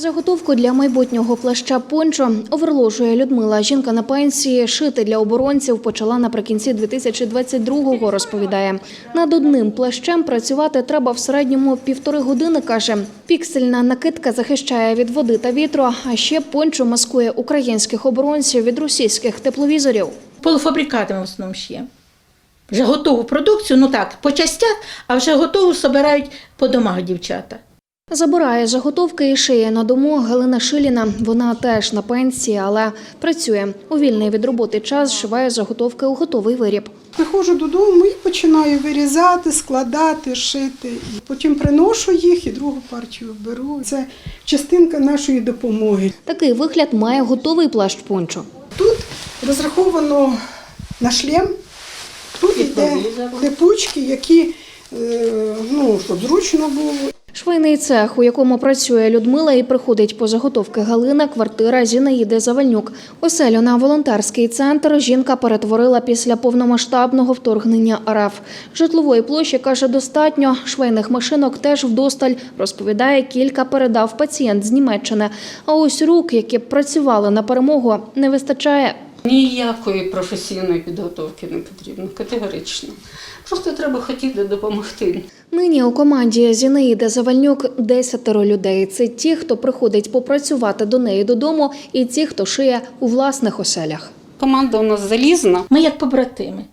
Заготовку для майбутнього плаща пончо оверложує Людмила. Жінка на пенсії шити для оборонців почала наприкінці 2022-го, розповідає. Над одним плащем працювати треба в середньому півтори години, каже. Піксельна накидка захищає від води та вітру, а ще пончо маскує українських оборонців від російських тепловізорів. Полуфабрикатами в основному ще. Вже готову продукцію, ну так, по частях, а вже готову збирають по домах дівчата. Забирає заготовки і шиє на дому Галина Шиліна. Вона теж на пенсії, але працює. У вільний від роботи час шиває заготовки у готовий виріб. Приходжу додому і починаю вирізати, складати, шити. Потім приношу їх і другу партію беру. Це частинка нашої допомоги. Такий вигляд має готовий плащ пончо. Тут розраховано на шлем, тут йде липучки, які е, ну, щоб зручно було. Швейний цех, у якому працює Людмила і приходить по заготовки Галина, квартира Зінаїди Завальнюк. Оселю на волонтерський центр жінка перетворила після повномасштабного вторгнення РФ. Житлової площі, каже, достатньо. Швейних машинок теж вдосталь, розповідає, кілька передав пацієнт з Німеччини. А ось рук, які працювали на перемогу, не вистачає. Ніякої професійної підготовки не потрібно, категорично. Просто треба хотіти допомогти. Нині у команді Зінаїди Завальнюк десятеро людей. Це ті, хто приходить попрацювати до неї додому, і ті, хто шиє у власних оселях. Команда у нас залізна. Ми як побратими.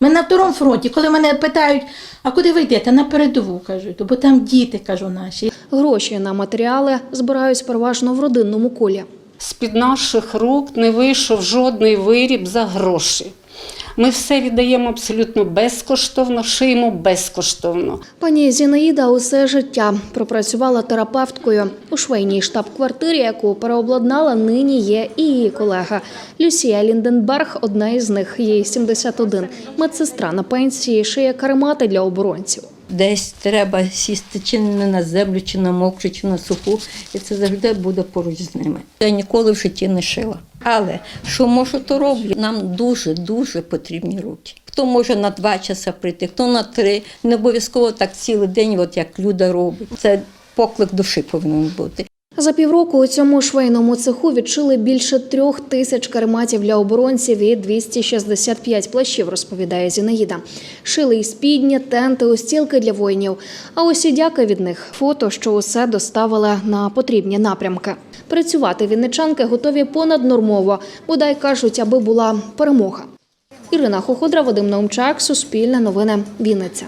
Ми на второму фронті, коли мене питають, а куди ви йдете? На передову кажуть, бо там діти, кажу наші. Гроші на матеріали збирають переважно в родинному колі. З-під наших рук не вийшов жодний виріб за гроші. Ми все віддаємо абсолютно безкоштовно, шиємо безкоштовно. Пані Зінаїда усе життя пропрацювала терапевткою у швейній штаб-квартирі, яку переобладнала. Нині є і її колега Люсія Лінденберг. Одна із них їй 71. Медсестра на пенсії шиє каремати для оборонців. Десь треба сісти чи не на землю, чи на мокру, чи на суху, і це завжди буде поруч з ними. Я ніколи в житті не шила. Але що можу, то роблю. Нам дуже дуже потрібні руки. Хто може на два часа прийти, хто на три. Не обов'язково так цілий день, от як люди робить. Це поклик душі повинен бути. За півроку у цьому швейному цеху відшили більше трьох тисяч карематів для оборонців і 265 плащів, розповідає Зінаїда. Шили й спідні, тенти, устілки для воїнів. А ось і дяка від них фото, що усе доставили на потрібні напрямки. Працювати вінничанки готові понаднормово, бодай кажуть, аби була перемога. Ірина Хоходра, Вадим Наумчак, Суспільне новини, Вінниця.